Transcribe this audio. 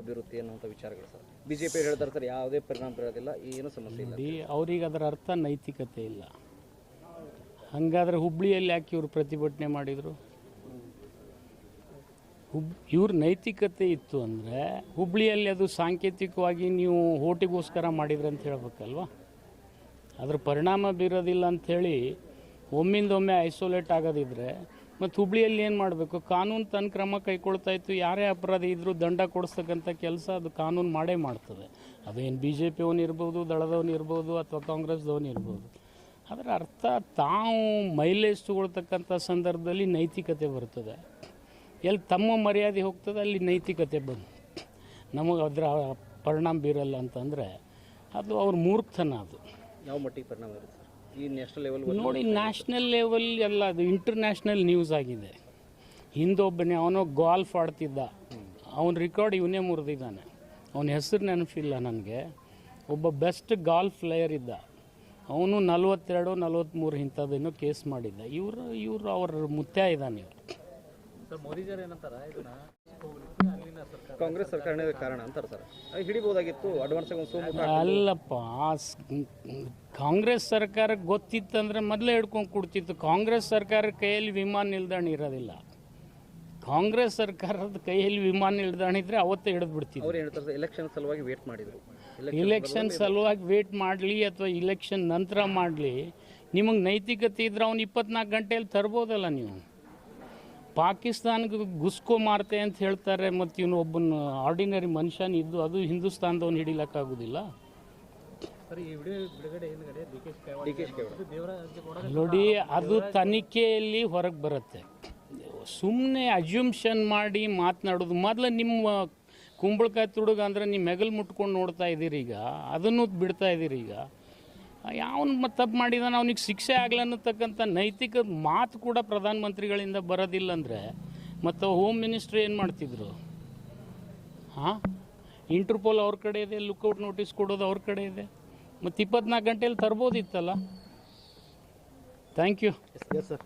ಅಭಿವೃದ್ಧಿ ಅನ್ನುವಂಥ ವಿಚಾರಗಳು ಸರ್. ಬಿಜೆಪಿ ಹೇಳ್ತಾರೆ ಸರ್ ಯಾವುದೇ ಪರಿಣಾಮ ಬೀರೋದಿಲ್ಲ ಏನು ಸಮಸ್ಯೆ ಇಲ್ಲ ನೋಡಿ ಅವ್ರಿಗೆ ಅದರ ಅರ್ಥ ನೈತಿಕತೆ ಇಲ್ಲ. ಹಾಗಾದ್ರೆ ಹುಬ್ಳಿಯಲ್ಲಿ ಯಾಕೆ ಇವರು ಪ್ರತಿಭಟನೆ ಮಾಡಿದರು? ಹುಬ್ ಇವ್ರ ನೈತಿಕತೆ ಇತ್ತು ಅಂದರೆ ಹುಬ್ಳಿಯಲ್ಲಿ ಅದು ಸಾಂಕೇತಿಕವಾಗಿ ನೀವು ಓಟಿಗೋಸ್ಕರ ಮಾಡಿದ್ರಿ ಅಂತ ಹೇಳ್ಬೇಕಲ್ವಾ? ಅದ್ರ ಪರಿಣಾಮ ಬೀರೋದಿಲ್ಲ ಅಂಥೇಳಿ ಒಮ್ಮಿಂದೊಮ್ಮೆ ಐಸೋಲೇಟ್ ಆಗೋದಿದ್ರೆ ಮತ್ತು ಹುಬ್ಳಿಯಲ್ಲಿ ಏನು ಮಾಡಬೇಕು? ಕಾನೂನು ತನ್ನ ಕ್ರಮ ಕೈಕೊಳ್ತಾ ಇತ್ತು. ಯಾರೇ ಅಪರಾಧಿ ಇದ್ದರೂ ದಂಡ ಕೊಡಿಸ್ತಕ್ಕಂಥ ಕೆಲಸ ಅದು ಕಾನೂನು ಮಾಡೇ ಮಾಡ್ತದೆ. ಅದೇನು ಬಿ ಜೆ ಪಿಯವನು ಇರ್ಬೋದು, ದಳದವನು ಇರ್ಬೋದು, ಅಥವಾ ಕಾಂಗ್ರೆಸ್ದವನು ಇರ್ಬೋದು. ಅದರ ಅರ್ಥ, ತಾವು ಮೈಲೇಜ್ ತಗೊಳ್ತಕ್ಕಂಥ ಸಂದರ್ಭದಲ್ಲಿ ನೈತಿಕತೆ ಬರ್ತದೆ. ಎಲ್ಲಿ ತಮ್ಮ ಮರ್ಯಾದೆ ಹೋಗ್ತದೆ, ಅಲ್ಲಿ ನೈತಿಕತೆ ಬಂದು ನಮಗೆ ಅದರ ಪರಿಣಾಮ ಬೀರಲ್ಲ ಅಂತಂದರೆ ಅದು ಅವ್ರ ಮೂರ್ಖತನ ಅದು. ಯಾವ ಮಟ್ಟಿಗೆ ಪರಿಣಾಮ ಇರುತ್ತೆ ಈ ನ್ಯಾಷನಲ್ ಲೆವೆಲ್ ನೋಡಿ ನ್ಯಾಷನಲ್ ಲೆವೆಲ್ ಎಲ್ಲ ಅದು ಇಂಟರ್ನ್ಯಾಷನಲ್ ನ್ಯೂಸ್ ಆಗಿದೆ. ಹಿಂದೊಬ್ಬನೇ ಅವನು ಗಾಲ್ಫ್ ಆಡ್ತಿದ್ದ. ಅವನ ರೆಕಾರ್ಡ್ ಇವನೇ ಮುರಿದಿದ್ದಾನೆ. ಅವನ ಹೆಸರು ನೆನಪಿಲ್ಲ ನನಗೆ. ಒಬ್ಬ ಬೆಸ್ಟ್ ಗಾಲ್ಫ್ ಪ್ಲೇಯರ್ ಇದ್ದ. ಅವನು ನಲ್ವತ್ತೆರಡು ನಲ್ವತ್ತ್ಮೂರು ಇಂಥದ್ದೇನೋ ಕೇಸ್ ಮಾಡಿದ್ದ. ಇವರು ಇವರು ಅವರ ಮುತ್ಯ ಇದ್ದಾನೆ ಇವರು. ಕಾಂಗ್ರೆಸ್ ಸರ್ಕಾರನೇ ಕಾರಣ ಅಂತಾರೆ ಸರ್. ಹಿಡಿಬೋದಾಗಿತ್ತು ಅಡ್ವಾನ್ಸ್ ಒಂದು ಸೋಮು ಅಲ್ಲಪ್ಪ ಆ ಸ್- ಕಾಂಗ್ರೆಸ್ ಸರ್ಕಾರಕ್ಕೆ ಗೊತ್ತಿತ್ತಂದ್ರೆ ಮೊದಲೇ ಹಿಡ್ಕೊಂಡು ಕೊಡ್ತಿತ್ತು. ಕಾಂಗ್ರೆಸ್ ಸರ್ಕಾರ ಕೈಯಲ್ಲಿ ವಿಮಾನ ನಿಲ್ದಾಣ ಇರೋದಿಲ್ಲ. ಕಾಂಗ್ರೆಸ್ ಸರ್ಕಾರದ ಕೈಯಲ್ಲಿ ವಿಮಾನ ನಿಲ್ದಾಣ ಇದ್ರೆ ಅವತ್ತೇ ಹಿಡಿದು ಬಿಡ್ತಿದ್ರು. ಅವ್ರು ಹೇಳ್ತಾರೆ ಎಲೆಕ್ಷನ್ ಸಲುವಾಗಿ ವೇಟ್ ಮಾಡಿದ್ರು. ಇಲೆಕ್ಷನ್ ಸಲುವಾಗಿ ವೇಟ್ ಮಾಡಲಿ ಅಥವಾ ಇಲೆಕ್ಷನ್ ನಂತರ ಮಾಡಲಿ ನಿಮಗೆ ನೈತಿಕತೆ ಇದ್ರೆ ಅವ್ನು ಇಪ್ಪತ್ನಾಲ್ಕು ಗಂಟೆಯಲ್ಲಿ ತರ್ಬೋದಲ್ಲ ನೀವು. ಪಾಕಿಸ್ತಾನ್ಗೆ ಗುಸ್ಕೋ ಮಾಡ್ತೆ ಅಂತ ಹೇಳ್ತಾರೆ ಮತ್ತು ಇವನು ಒಬ್ಬನ ಆರ್ಡಿನರಿ ಮನುಷ್ಯನ ಇದ್ದು ಅದು ಹಿಂದೂಸ್ತಾನದವನು ಹಿಡಿಲಕ್ಕಾಗೋದಿಲ್ಲ. ನೋಡಿ ಅದು ತನಿಖೆಯಲ್ಲಿ ಹೊರಗೆ ಬರುತ್ತೆ. ಸುಮ್ಮನೆ ಅಜ್ಯೂಮ್ಷನ್ ಮಾಡಿ ಮಾತನಾಡೋದು. ಮೊದಲು ನಿಮ್ಮ ಕುಂಬಳಕಾಯಿ ತುಡುಗ ಅಂದರೆ ನೀವು ಮೆಗಲ್ ಮುಟ್ಕೊಂಡು ನೋಡ್ತಾ ಇದ್ದೀರಿ ಈಗ. ಅದನ್ನು ಬಿಡ್ತಾ ಇದ್ದೀರಿ ಈಗ. ಯಾವನು ತಪ್ಪು ಮಾಡಿದಾನೆ, ಅವನಿಗೆ ಶಿಕ್ಷೆ ಆಗಲಿ ಅನ್ನತಕ್ಕಂಥ ನೈತಿಕ ಮಾತು ಕೂಡ ಪ್ರಧಾನಮಂತ್ರಿಗಳಿಂದ ಬರೋದಿಲ್ಲ ಅಂದರೆ, ಮತ್ತು ಹೋಮ್ ಮಿನಿಸ್ಟ್ರಿ ಏನು ಮಾಡ್ತಿದ್ರು? ಹಾಂ? ಇಂಟರ್ಪೋಲ್ ಅವ್ರ ಕಡೆ ಇದೆ ಲುಕ್ಔಟ್ ನೋಟಿಸ್ ಕೊಡೋದು ಅವ್ರ ಕಡೆ ಇದೆ. ಮತ್ತು ಇಪ್ಪತ್ನಾಲ್ಕು ಗಂಟೆಯಲ್ಲಿ ತರ್ಬೋದಿತ್ತಲ್ಲ? Thank you yes sir